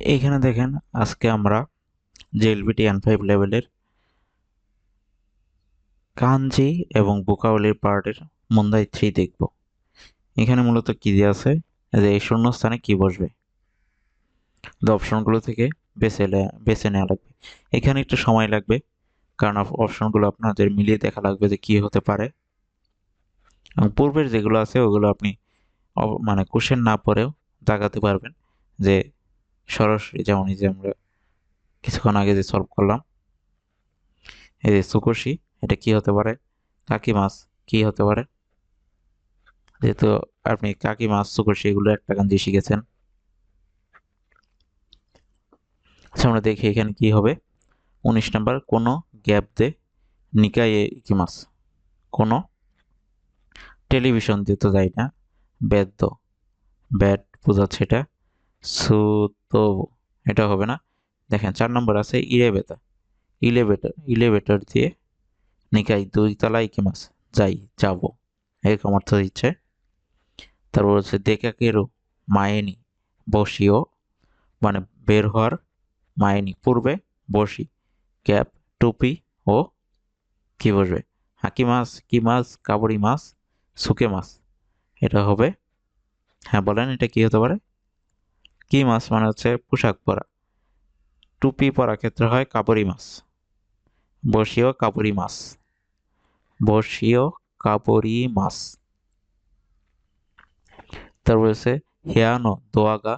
এইখানে দেখেন আজকে আমরা জেএলবিটি এন ফাইভ লেভেলের কাঞ্জি এবং বোকাওয়ালির পার্টের মন্দাই থ্রি দেখব। এখানে মূলত কি দিয়ে আছে? যে এই শূন্য স্থানে কি বসবে? অপশনগুলো থেকে বেছে বেছে নেওয়া লাগবে। এখানে একটু সময় লাগবে, কারণ অপশনগুলো আপনাদের মিলিয়ে দেখা লাগবে যে কি হতে পারে। এবং পূর্বের যেগুলো আছে, ওগুলো আপনি মানে কোশ্চেন না পড়েও দাগাতে পারবেন যে সরাসরি যেমন এই যে আমরা কিছুক্ষণ আগে যে সলভ করলাম, এই যে সুকোশি, এটা কি হতে পারে? কাকি মাছ কি হতে পারে? যেহেতু আপনি কাকি মাছ, সুকোশি এগুলো একটা গান দিয়ে শিখেছেন। আচ্ছা আমরা দেখি এখানে কি হবে। উনিশ নাম্বার, কোনো গ্যাপ দে নিকায়ে মাছ? কোনো টেলিভিশন দিয়ে তো যায় না বেদ্য ব্যাট বোঝাচ্ছে এটা। সুতো এটা হবে না। দেখেন, চার নম্বর আছে ইলেভেটার ইলেভেটার ইলেভেটার দিয়ে নিকাই দুই তলায় কি মাস যাই, যাব। এরকম অর্থ দিচ্ছে। তারপর হচ্ছে দেখাকেরও মায়েনি, বসিও মানে বের হওয়ার মায়েনি, পূর্বে বসি, ক্যাপ, টুপি ও কি বসবে? হাকি মাছ, কি মাছ কাবড়ি মাছ সুকে মাছ। এটা হবে হ্যাঁ বলেন এটা কি হতে পারে? কি মাছ? মানে হচ্ছে পোশাক পরা। টুপি পরা ক্ষেত্রে হয় কাপড়ি মাছ। বসিও কাপড়ি মাছ। বসিও কাপড়ি মাছ। তারপর হচ্ছে হেয়ানো দোয়াগা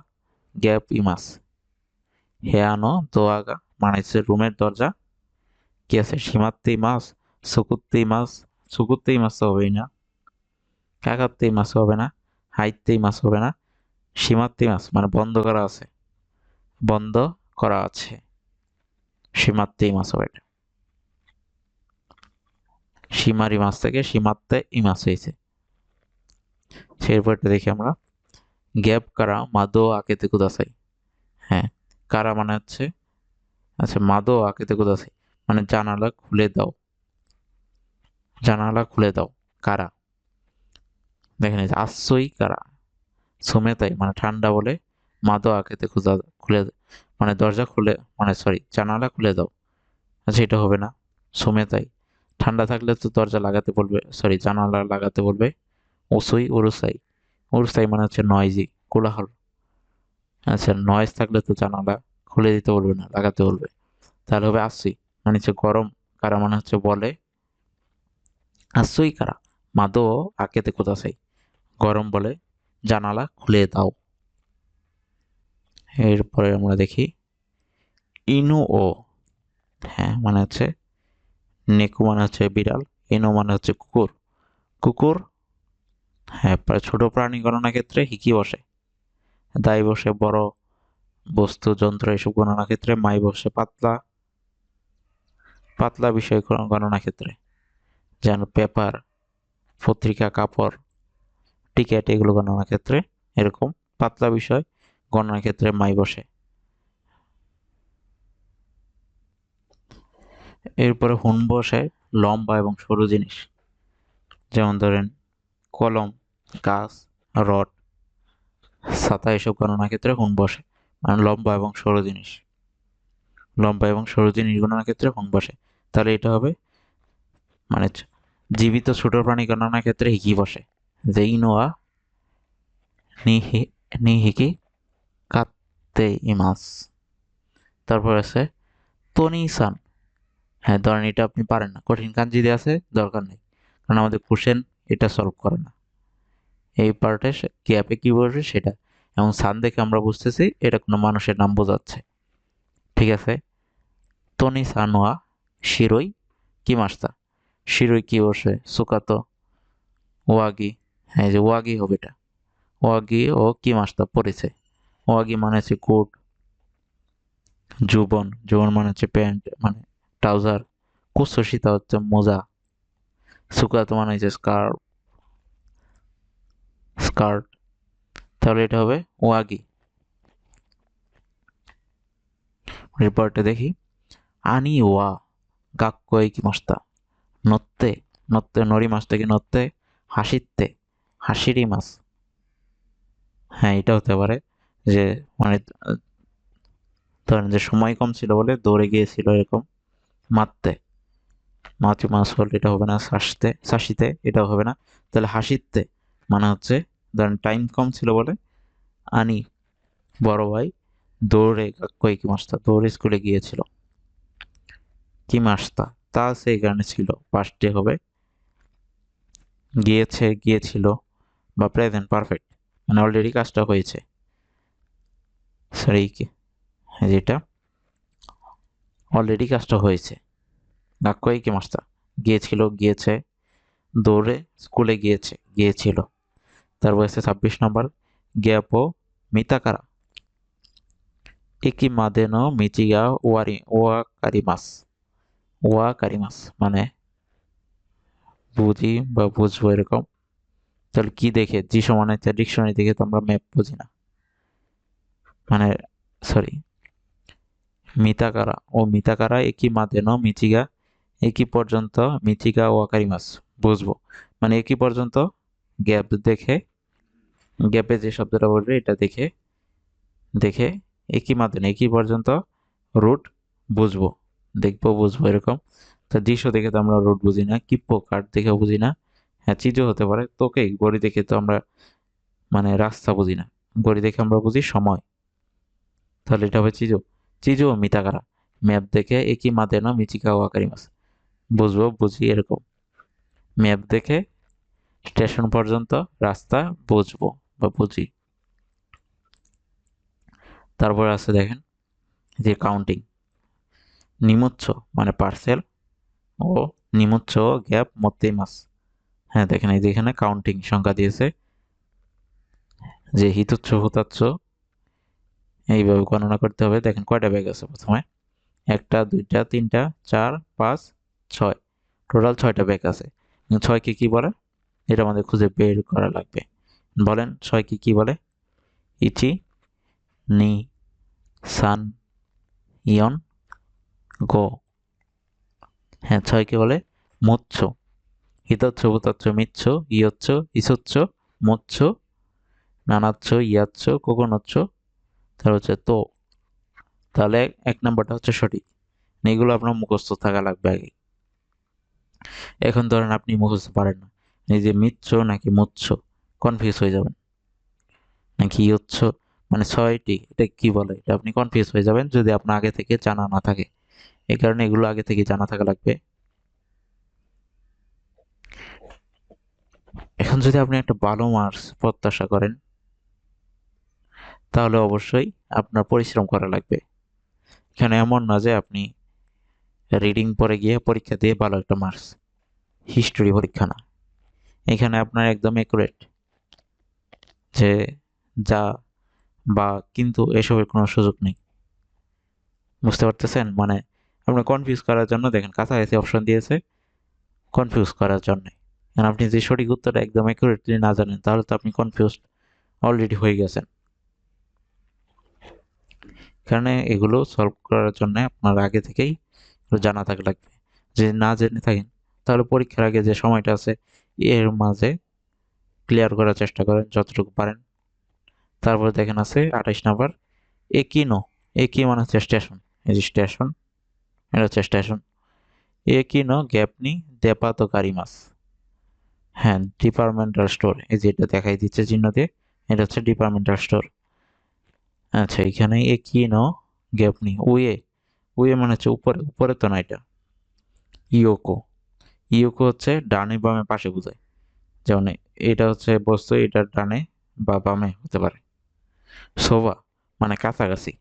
গ্যাপ ইমাস হেয়ানো দোয়াগা মানে হচ্ছে রুমের দরজা। কি আছে? সীমাত্তেই মাছ সুকুত্তেই মাছ। সুকুত্তেই মাছ হবেই না। কাকাত্তেই মাছ হবে না। হাইতেই মাছ হবে না। সীমাত্তেই মাছ মানে বন্ধ করা আছে। বন্ধ করা আছে। সীমাত্তে মাছ হবে এটা সীমারি মাছ থেকে সীমাত্তে মাছ হয়েছে। এরপরটা দেখি আমরা। গ্যাপ কারা, মাদো, আকেতে কুদাসাই। হ্যাঁ কারা মানে হচ্ছে আচ্ছা মাদো, আকেতে কুদাসাই। মানে জানালা খুলে দাও। জানালা খুলে দাও। কারা? দেখেন আশ্রয়ই কারা? সুমেতাই মানে ঠান্ডা বলে মাদো আকেতে খুঁজা, খুলে মানে দরজা খুলে মানে সরি জানালা খুলে দাও। আচ্ছা এটা হবে না। সুমেতাই ঠান্ডা থাকলে তো দরজা লাগাতে বলবে সরি জানালা লাগাতে বলবে। ওসুই উরুসাই উরুসাই মানে হচ্ছে নয়জি কোলাহল। আচ্ছা নয়েজ থাকলে তো জানালা খুলে দিতে বলবে না, লাগাতে বলবে। তাহলে হবে আসুই মানে হচ্ছে গরম কারা মানে হচ্ছে বলে আসুই কারা? মাদো আকেতে কোথাসাই গরম বলে জানালা খুলে দাও। এরপরে আমরা দেখি ইনু ও। হ্যাঁ মানে হচ্ছে নেকু মানে হচ্ছে বিড়াল, ইনু মানে হচ্ছে কুকুর। কুকুর হ্যাঁ ছোট প্রাণী গণনা ক্ষেত্রে হিকি বসে? দায় বসে, বড় বস্তু, যন্ত্র, এসব গণনা ক্ষেত্রে, মাই বসে, পাতলা পাতলা বিষয় গণনা ক্ষেত্রে। যেন পেপার, পত্রিকা, কাপড় টিকেট এগুলো গণনার ক্ষেত্রে এরকম পাতলা বিষয় গণনার ক্ষেত্রে মাই বসে। এরপরে হুন বসে লম্বা এবং সরু জিনিস। যেমন ধরেন কলম গাছ রড, ছাতা এসব গণনার ক্ষেত্রে হুন বসে। মানে লম্বা এবং সরু জিনিস। লম্বা এবং সরু জিনিস গণনার ক্ষেত্রে হুন বসে। তাহলে এটা হবে মানে জীবিত ছোট প্রাণী গণনার ক্ষেত্রে হিকি বসে? যে ইনোয়া নিহি নিহিকি কাত্তে ইমাস তারপর আছে তনিসান হ্যাঁ ধরেন এটা আপনি পারেন না। কঠিন কাঞ্জি দিয়ে আছে, দরকার নেই। কারণ আমাদের কোশ্চেন এটা সলভ করে না। এই পার্টে ক্যাপে কি বলবে সেটা। এবং সান দেখে আমরা বুঝতেছি, এটা কোনো মানুষের নাম বোঝাচ্ছে। ঠিক আছে? তনি সানোয়া শিরোই কি মাস্তা শিরোই কি বসে সুকাতো ওয়াগি হ্যাঁ যে ওয়াগি হবে এটা। ওয়াগি ও কি মাস্তা পড়েছে? ওয়াগি মানে হচ্ছে কোট যুবন যুবন মানে হচ্ছে প্যান্ট মানে ট্রাউজার, কুসশিতা হচ্ছে মোজা, সুকাতো মানে হচ্ছে স্কার্ট স্কার্ট। তাহলে এটা হবে ওয়াগি। রিপোর্টে দেখি। আনি ওয়া গাক্কই কি মাস্তা নত্তে নত্তে, নরি মাছ থেকে নত্তে? হাসিতে হাসিরি মাছ। হ্যাঁ এটা হতে পারে যে মানে ধরেন যে সময় কম ছিল বলে দৌড়ে গিয়েছিল এরকম মারতে। মাছি মাছ হল এটা হবে না শাসতে, শাসিতে এটাও হবে না। তাহলে হাসিতে মানে হচ্ছে, ধরেন টাইম কম ছিল বলে আনি বড় ভাই দৌড়ে কই কি মাসটা দৌড়ে স্কুলে গিয়েছিল। কি মাসটা তা সেই কারণে ছিল। পাঁচটি হবে। গিয়েছে, গিয়েছিল। বা প্রেজেন্ট পারফেক্ট মানে অলরেডি কাজটা হয়েছে। সরি যেটা অলরেডি কাজটা হয়েছে। গাক্কই কি মাসটা গিয়েছিল, গিয়েছে, দৌড়ে স্কুলে গিয়েছে, গিয়েছিল। তারপর হচ্ছে ছাব্বিশ নম্বর। গ্যাপো মিতাকারা। একি মাদেনো মিচিগা ওয়ারি ওয়া কারিমাস ওয়া কারিমাস মানে বুঝি বা বুঝব এরকম। তাহলে কি দেখে জি সমানে ডিকশনারি দেখে তো আমরা ম্যাপ বুঝি না। মানে সরি মিতাকারা। ও মিতাকারা একই মাদেন মিচিগা একই পর্যন্ত মিচিগা ও আকারি মাছ, বুঝব। মানে একই পর্যন্ত গ্যাপ দেখে গ্যাপে যে শব্দটা বলবে, এটা দেখে দেখে একই মাদেন একই পর্যন্ত রুট বুঝব, দেখব, বুঝব এরকম। তো দৃশ্য দেখে তো আমরা রুট বুঝি না কিপ্পো কাঠ দেখে বুঝি না। হ্যাঁ চিজও হতে পারে। তোকে গড়ি দেখে তো আমরা মানে রাস্তা বুঝি না। গড়ি দেখে আমরা বুঝি সময়। তাহলে এটা হবে চিজো চিজো মিতাকারা ম্যাপ দেখে একই মাতে না মিচিকা ওয়াকারি মাস বুঝব, বুঝি এরকম। ম্যাপ দেখে স্টেশন পর্যন্ত রাস্তা বুঝব বা বুঝি। তারপর আছে দেখেন যে কাউন্টিং নিমুচ্ছ মানে পার্সেল ও নিমুচ্ছ গ্যাপ মতেই মাস হ্যাঁ দেখেন, এই যে এখানে কাউন্টিং সংখ্যা দিয়েছে। যে হিতুচ্ছ হুতাচ্ছ এইভাবে গণনা করতে হবে। দেখেন, কয়টা ব্যাগ আছে প্রথমে? একটা, দুইটা, তিনটা, চার, পাঁচ, ছয়। টোটাল ছয়টা ব্যাগ আছে। ছয়কে কি বলে? এটা আমাদের খুঁজে বের করা লাগবে। বলেন ছয়কে কি বলে? ইচি, নি, সান, ইয়ন, গো। হ্যাঁ ছয়কে বলে? মৎস্য। হিতচ্ছ, ভূতচ্ছ, মিচ্ছ, ইয়চ্ছ, ইসচ্ছ মৎস্য নানাচ্ছ, ইয়াচ্ছ, কোকোনচ্ছ। তাহলে হচ্ছে তো। তাহলে এক নাম্বারটা হচ্ছে সঠিক। এগুলো আপনার মুখস্থ থাকা লাগবে আগে। এখন ধরেন আপনি মুখস্থ পারেন না। এই যে মিচ্ছ নাকি মুচ্ছ কনফিউজ হয়ে যাবেন। নাকি হচ্ছ মানে ছয়টি, এটা কি বলে? এটা আপনি কনফিউজ হয়ে যাবেন যদি আপনার আগে থেকে জানা না থাকে। এই কারণে এগুলো আগে থেকে জানা থাকা লাগবে। এখন যদি আপনি একটা ভালো মার্কস প্রত্যাশা করেন, তাহলে অবশ্যই আপনার পরিশ্রম করা লাগবে। এখানে এমন না যে আপনি রিডিং পরে গিয়ে পরীক্ষা দিয়ে ভালো একটা মার্কস হিস্টোরি পরীক্ষা না। এখানে আপনার একদম একুরেট যে যা বা কিন্তু এসবের কোনো সুযোগ নেই। বুঝতে পারতেছেন? মানে আপনার কনফিউজ করার জন্য দেখেন, কাছাকাছি অপশন দিয়েছে কনফিউজ করার জন্য। আপনি যে সঠিক উত্তরটা একদম অ্যাকুরেটলি না জানেন, তাহলে তো আপনি কনফিউজ অলরেডি হয়ে গেছেন। কারণে এগুলো সলভ করার জন্য আপনার আগে থেকেই জানা থাকা লাগবে। যে না জেনে থাকেন, তাহলে পরীক্ষার আগে যে সময়টা আছে, এর মাঝে ক্লিয়ার করার চেষ্টা করেন যতটুকু পারেন। তারপর দেখেন আছে আঠাইশ নাম্বার একই নো একই মানে হচ্ছে স্টেশন এই যে স্টেশন এটা হচ্ছে স্টেশন একই নো গ্যাপনি দেপাতো মাছ। হ্যাঁ ডিপার্টমেন্টাল স্টোর এই যে এটা দেখাই দিচ্ছে চিহ্ন দিয়ে এটা হচ্ছে ডিপার্টমেন্টাল স্টোর আচ্ছা এখানে এ কি ন? গ্যাপ নি ওয়ে উয়ে মানে হচ্ছে উপরে উপরে তো না এটা। ইয়োকো ইয়োকো হচ্ছে ডানে বামে পাশে বোঝায়। যেমন এটা হচ্ছে বস্তু, এটা ডানে বা বামে হতে পারে। সোবা মানে কাছাকাছি।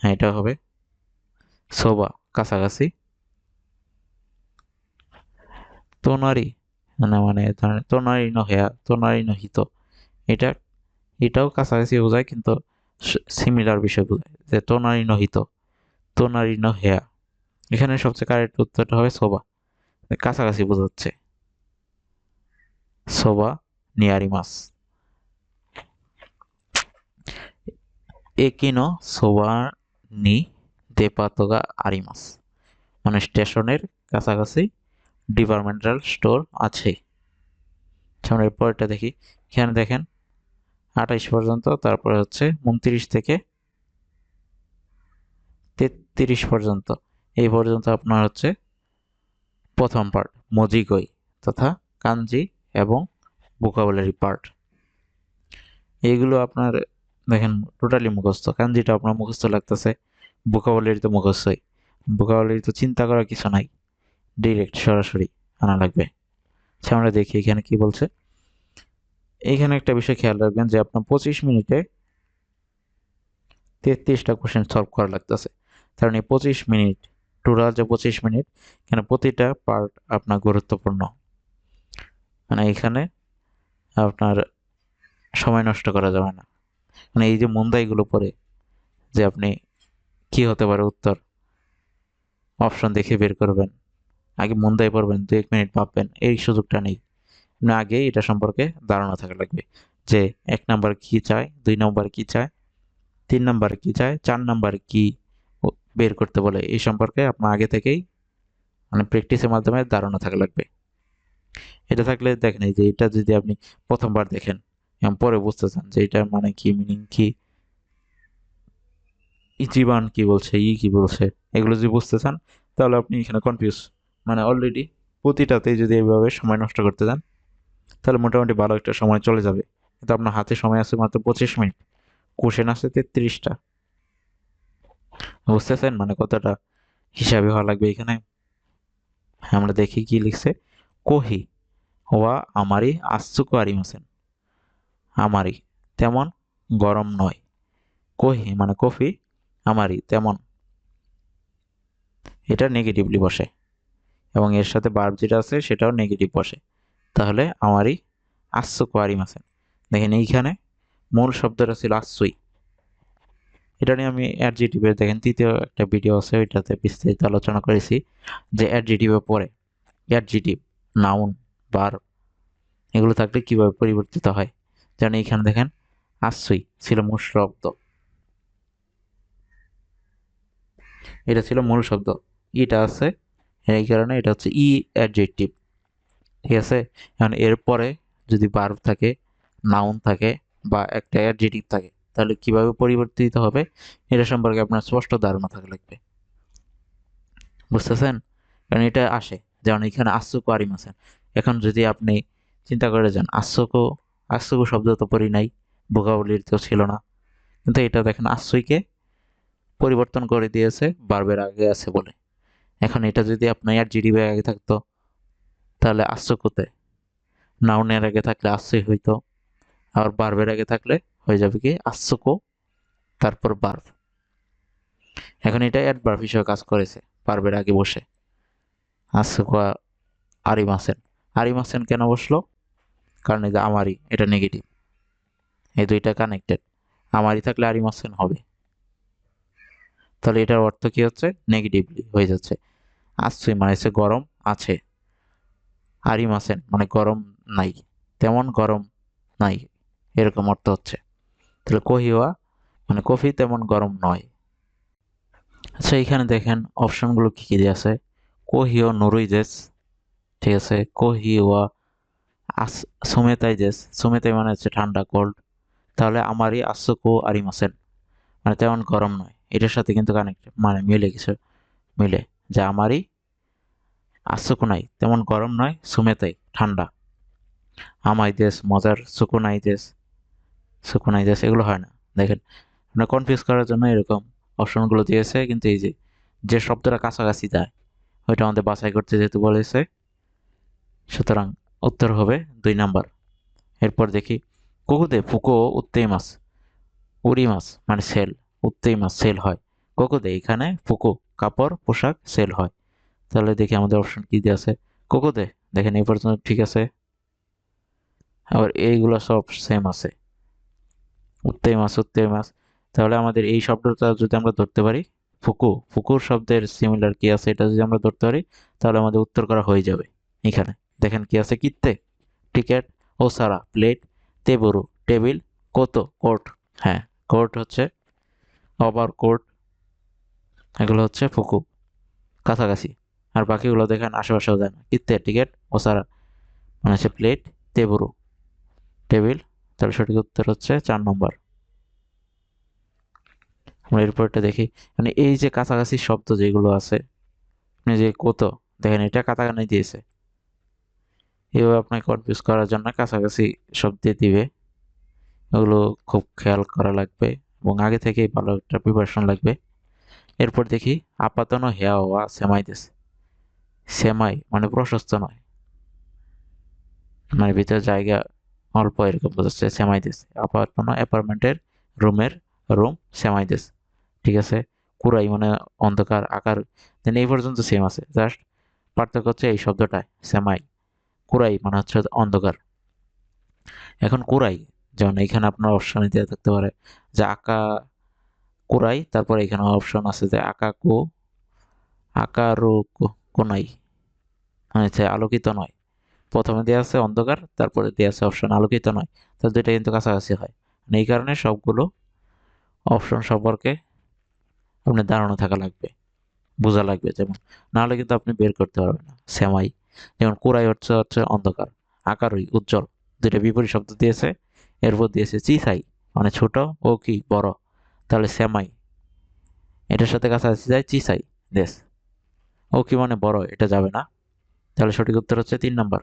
হ্যাঁ এটা হবে। সোবা কাছাকাছি। তোনারি মানে মানে তোনারি নহেয়া তোনারি নহিত এটা, এটাও কাছাকাছি বোঝায়, কিন্তু সিমিলার বিষয় বোঝায়, যে তোনারি নহিত তোনারি হেয়া। এখানে সবচেয়ে কারেক্ট উত্তরটা হবে সোবা কাছাকাছি বোঝাচ্ছে। সোবা নিয়ারি মাস একিনো সোবা নি দেপাতগা আরিমাস মানে স্টেশনের কাছাকাছি ডিপার্টমেন্টাল স্টোর আছে আমরা এরপরটা দেখি। এখানে দেখেন, আঠাইশ পর্যন্ত, তারপরে হচ্ছে উনত্রিশ থেকে তেত্রিশ পর্যন্ত। এই পর্যন্ত আপনার হচ্ছে প্রথম পার্ট মজিগই তথা কাঞ্জি এবং ভোকাবুলারি পার্ট এইগুলো আপনার, দেখেন টোটালি মুখস্থ। কাঞ্জিটা আপনার মুখস্থ লাগতেছে, ভোকাবুলারি তো মুখস্থই। ভোকাবুলারি তো চিন্তা করার কিছু নাই। ডিরেক্ট সরাসরি আনা লাগবে। আচ্ছা আমরা দেখি এখানে কি বলছে। এখানে একটা বিষয় খেয়াল রাখবেন যে আপনার পঁচিশ মিনিটে তেত্রিশটা কোশ্চেন সলভ করা লাগতেছে। কারণ এই পঁচিশ মিনিট টোটাল যে পঁচিশ মিনিট, এখানে প্রতিটা পার্ট আপনার গুরুত্বপূর্ণ। মানে এখানে আপনার সময় নষ্ট করা যাবে না। মানে এই যে মুন্দাইগুলো পড়ে, যে আপনি কি হতে পারে উত্তর অপশন দেখে বের করবেন। আগে মুন্দাই পড়বেন দু এক মিনিট ভাববেন, এই সুযোগটা নেই। না, আগে এটা সম্পর্কে ধারণা থাকা লাগবে যে এক নাম্বার কি চায়, দুই নাম্বার কি চায়, তিন নাম্বার কি চায়, চার নাম্বার কি বের করতে বলে, এই সম্পর্কে আপনার আগে থেকেই মানে প্র্যাকটিসের মাধ্যমে ধারণা থাকা লাগবে। এটা থাকলে দেখেন যে এটা যদি আপনি প্রথমবার দেখেন, এবং পরে বুঝতে চান যে এটার মানে কি মিনিং কি, জীবান কি বলছে, ই কি বলছে, এগুলো যদি বুঝতে চান, তাহলে আপনি এখানে কনফিউজ মানে অলরেডি প্রতিটাতেই যদি এইভাবে সময় নষ্ট করতে চান তাহলে মোটামুটি ভালো একটা সময় চলে যাবে। কিন্তু আপনার হাতে সময় আছে মাত্র পঁচিশ মিনিট। কোশ্চেন আছে তেত্রিশটা। বুঝতেছেন? মানে কতটা হিসাবে হওয়া লাগবে এখানে? আমরা দেখি কি লিখছে। কোহি ওয়া আমারই আশ্চুকু আরিমাসেন আমারই তেমন গরম নয়। কোহি মানে কফি আমারই তেমন। এটা নেগেটিভলি বসে। এবং এর সাথে বার্ব যেটা আছে সেটাও নেগেটিভ বসে। তাহলে আমারই আশ্চুকু আরিমাসেন দেখেন এইখানে মূল শব্দটা ছিল আশ্চুই এটা নিয়ে আমি অ্যাডজেটিভের দেখেন তৃতীয় একটা ভিডিও আছে, ওইটাতে বিস্তারিত আলোচনা করেছি যে অ্যাডজেটিভে পরে অ্যাডজেটিভ নাউন বার এগুলো থাকলে কীভাবে পরিবর্তিত হয়? যেন এইখানে দেখেন আশ্রয় ছিল মূল শব্দ। এটা ছিল মূল শব্দ। ইটা আছে এই কারণে এটা হচ্ছে ই অ্যাডজেক্টিভ ঠিক আছে? এখন এরপরে যদি বার্ব থাকে নাউন থাকে বা একটা অ্যাডজেটিভ থাকে, তাহলে কীভাবে পরিবর্তিত হবে? এটা সম্পর্কে আপনার স্পষ্ট ধারণা থাকা লাগবে। বুঝতেছেন? কারণ এটা আসে। যেমন এখানে আশ্চক আরিম আছেন এখন যদি আপনি চিন্তা করে যান আশ্চক আশ্চক শব্দ তো পড়ি নাই ভোকাবলির তো ছিল না। কিন্তু এটা দেখেন আশ্চইকে পরিবর্তন করে দিয়েছে বারবের আগে আছে বলে। এখন এটা যদি আপনার আর জিডি জিডিবি আগে থাকতো, তাহলে আশ্চকতে নাউনের আগে থাকলে আশ্চই হইতো আর বার্বের আগে থাকলে হয়ে যাবে কি? আশ্চকো তারপর বার্ব এখন এটা অ্যাডভার্ব হিসেবে কাজ করেছে বার্বের আগে বসে। আশ্চকো আরিম আছেন। আরিম আছেন কেন বসল? কারণ এই যে আমারই, এটা নেগেটিভ এই দুইটা কানেক্টেড আমারই থাকলে আরিম আছেন হবে। তাহলে এটার অর্থ কি হচ্ছে? নেগেটিভলি হয়ে যাচ্ছে। আশ্চই মানে হচ্ছে গরম আছে। আরিম আছেন মানে গরম নাই, তেমন গরম নাই, এরকম অর্থ হচ্ছে। তাহলে কহিওয়া মানে কফি তেমন গরম নয়। আচ্ছা এখানে দেখেন অপশনগুলো কি কি আছে। কোহিও নুরুইজেস ঠিক আছে? কোহিওয়া আস সুমেতাইজেস সুমেতাই মানে হচ্ছে ঠান্ডা কোল্ড তাহলে আমারই আসকো আরিমাসেন মানে তেমন গরম নয়। এটার সাথে কিন্তু কানেক্ট মানে মিলে কিছু, মিলে। যে আমারই আসকো নাই, তেমন গরম নয় সুমেতাই ঠান্ডা। আমাই দেশ, মজার সুকুনাই দেশ সুকুনাই দেশ, এগুলো হয় না। দেখেন, আপনার কনফিউজ করার জন্য এরকম অপশনগুলো দিয়েছে, কিন্তু এই যে যে শব্দটা কাছাকাছি যায়, ওইটা আমাদের বাছাই করতে যেহেতু বলেছে, সুতরাং উত্তর হবে দুই নাম্বার। এরপর দেখি কোকুতে ফুকো, উত্তেই মাছ, উড়ি মাছ মানে সেল, উত্তেই মাছ, সেল হয়। কোকুতে এখানে ফুকো, কাপড়, পোশাক, সেল হয়। তাহলে দেখি আমাদের অপশন কি দিয়ে আছে। কোকোতে দেখেন এই পর্যন্ত ঠিক আছে। আবার এইগুলো সব সেম আছে। উত্তেই মাছ উত্তেই মাছ। তাহলে আমাদের এই শব্দটা যদি আমরা ধরতে পারি, ফুকু, ফুকুর শব্দের সিমিলার কি আছে এটা যদি আমরা ধরতে পারি, তাহলে আমাদের উত্তর করা হয়ে যাবে এখানে। দেখেন কি আছে কিত্তে, টিকেট ও সারা প্লেট, তেবুরু, টেবিল, কত, কোর্ট। হ্যাঁ কোর্ট হচ্ছে ওভার কোর্ট এগুলো হচ্ছে ফুকু। কাছাকাছি। আর বাকিগুলো দেখেন আশেপাশেও যায় না কিত্তে টিকেট ও মানে হচ্ছে প্লেট, তেবুরু। টেবিল তাহলে সঠিক উত্তর হচ্ছে চার নম্বর। আমরা এরপরটা দেখি। মানে এই যে কাছাকাছি শব্দ যেগুলো আছে আপনি যে কত, দেখেন এটা কাছাকাছি দিয়েছে। এভাবে আপনাকে কনফিউজ করার জন্য কাছাকাছি শব্দ দিবে। এগুলো খুব খেয়াল করা লাগবে এবং আগে থেকেই ভালো একটা প্রিপারেশন লাগবে। এরপর দেখি আপাতন হেয়া হওয়া সেমাই দেশ সেমাই মানে প্রশস্ত নয়। মানে ভিতরে জায়গা অল্প এরকম বোঝাচ্ছে, সেমাই দেশ আপাতন অ্যাপার্টমেন্টের রুমের রুম সেমাই দেশ ঠিক আছে? কুরাই মানে অন্ধকার, আকার, দেন এই পর্যন্ত সেম আছে। জাস্ট পার্থক্য হচ্ছে এই শব্দটায়, সেমাই। কুরাই মানে হচ্ছে অন্ধকার। এখন কুরাই যেমন এখানে আপনার অপশন দেওয়া থাকতে পারে যে আঁকা কোরাই তারপর এখানে অপশন আছে যে আঁকা কো আকারো কোনাই। মানে হচ্ছে আলোকিত নয়। প্রথমে দেওয়া আছে অন্ধকার, তারপরে দেওয়া আছে অপশন আলোকিত নয়। তো দুইটা কিন্তু কাছাকাছি হয়। মানে এই কারণে সবগুলো অপশন সম্পর্কে আপনার ধারণা থাকা লাগবে, বোঝা লাগবে যেমন। নাহলে কিন্তু আপনি বের করতে পারবেন না। সেমাই, যেমন কোরাই হচ্ছে হচ্ছে অন্ধকার, আকারই উজ্জ্বল। দুইটা বিপরীত শব্দ দিয়েছে, এরপর দিয়েছে চিসাই মানে ছোট ও কি বড়। তাহলে সেমাই, এটার সাথে কাছাকাছি যায় চিসাই, দেশ। ও কি মানে বড়, এটা যাবে না। তাহলে সঠিক উত্তর হচ্ছে তিন নাম্বার।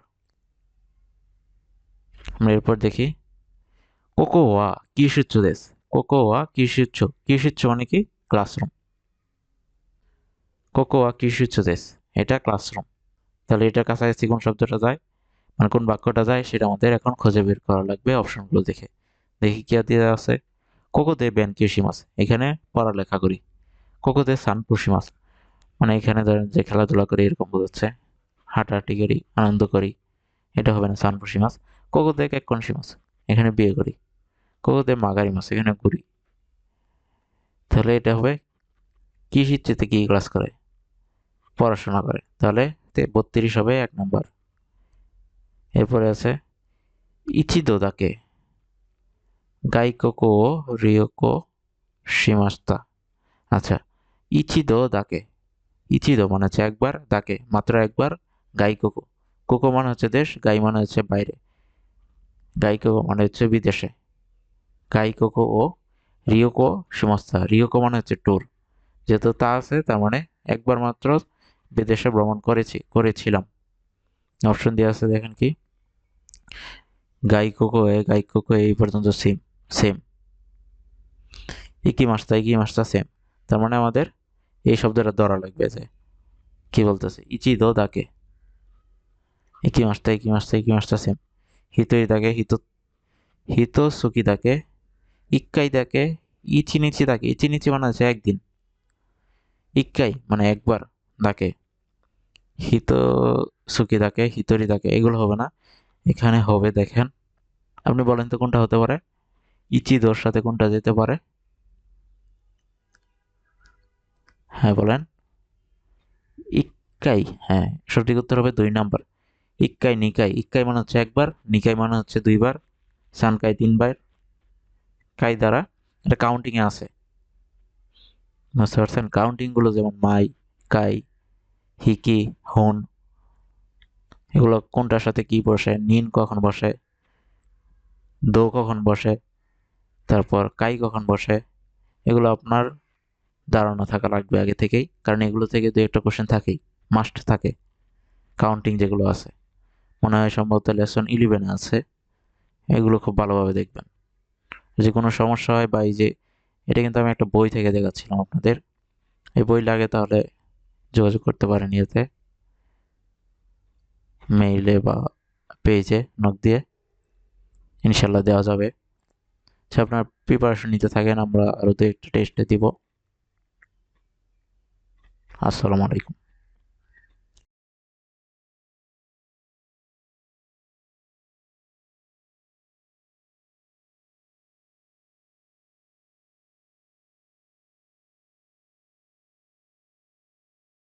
আমরা এরপর দেখি। কোকোয়া কিসুচ্ছ দেশ কোকোয়া কিসুচ্ছ কিসুচ্ছ মানে কি? ক্লাসরুম। কোকোয়া কিসুচ্ছ দেশ এটা ক্লাসরুম। তাহলে এটা কাছাকাছি কোন শব্দটা যায়? মানে কোন বাক্যটা যায়? সেটা আমাদের এখন খুঁজে বের করা লাগবে অপশনগুলো দেখে। দেখি কি দিয়ে আছে। কোকোতে ব্যান কিউসিমাস এখানে পড়ালেখা করি। কোকোতে সান কুসিমাস মানে এখানে ধরেন যে খেলাধুলা করে এরকম বোঝাচ্ছে। হাঁটাহাঁটি করি, আনন্দ করি, এটা হবে না সান কুসিমাস কোকোতে এক কনসিমাস এখানে বিয়ে করি। কোকোতে মাগারি মাছ, এখানে ঘুরি। তাহলে এটা হবে কি শিক্ষিতে কি ক্লাস করে? পড়াশোনা করে। তাহলে বত্রিশ হবে এক নম্বর এরপরে আছে ইচিদো দাকে গাইকোকো, রিওকো সীমাস্তা আচ্ছা ইচিদো দাকে ইচিদো মানে হচ্ছে একবার, দাকে, মাত্র একবার গাইকোকো কোকো। কোকো মানে হচ্ছে দেশ, গাই মানে হচ্ছে বাইরে। গাই কোকো মানে হচ্ছে বিদেশে। গাই কোকো ও রিওকো সীমাস্তা রিওকো মানে হচ্ছে ট্যুর যেহেতু তা আছে, তার মানে একবার মাত্র বিদেশে ভ্রমণ করেছি, করেছিলাম। অপশন দিয়ে আছে, দেখেন কি? গাইকোকো এ গাইকোকো এই পর্যন্ত সেম সেম ইকি মাসটা ইকি মাসটা সেম তার মানে আমাদের এই শব্দটা ধরা লাগবে যে, কি বলতেছে? ইচি দো দাকে। ইকি মাসটা ইকি মাসটা ইকি মাসটা সেম হিতই দাকে হিত হিত সুকি দাকে ইক্কাই দাকে ইচি নিচি দাকে ইচি নিচি মানে আছে একদিন। ইক্কাই মানে একবার দাকে দাকে হিতরি দাকে এগুলো হবে না। এখানে হবে, দেখেন। আপনি বলেন তো কোনটা হতে পারে? ইচি দোর সাথে কোনটা যেতে পারে? হ্যাঁ বলেন। ইক্কাই হ্যাঁ সঠিক উত্তর হবে দুই নাম্বার। ইক্কাই, নিকাই। ইক্কাই মানে হচ্ছে একবার, নিকাই মানে হচ্ছে দুইবার, সানকাই তিনবার, কাই দ্বারা। এটা কাউন্টিংয়ে আছে। বুঝতে পারছেন? কাউন্টিংগুলো যেমন মাই, কাই, হিকি, হন, এগুলো কোনটার সাথে কি বসে, নিন কখন বসে, দো কখন বসে, তারপর কাই কখন বসে, এগুলো আপনার ধারণা থাকা লাগবে আগে থেকেই, কারণ এগুলো থেকে দু একটা কোশ্চেন থাকেই মাস্ট থাকে। কাউন্টিং যেগুলো আছে। মনে হয় সম্ভবত লেসন ইলেভেনে আছে। এগুলো খুব ভালোভাবে দেখবেন। যে কোনো সমস্যা হয় বা এই যে, এটা কিন্তু আমি একটা বই থেকে দেখাচ্ছিলাম আপনাদের। এই বই লাগে তাহলে যোগাযোগ করতে পারেন ইয়েতে। মেইলে বা পেজে নক দিয়ে। ইনশাল্লাহ দেওয়া যাবে। সে আপনার প্রিপারেশন নিতে থাকেন, আমরা আরও দু একটা টেস্টে দিব। আসসালামু আলাইকুম।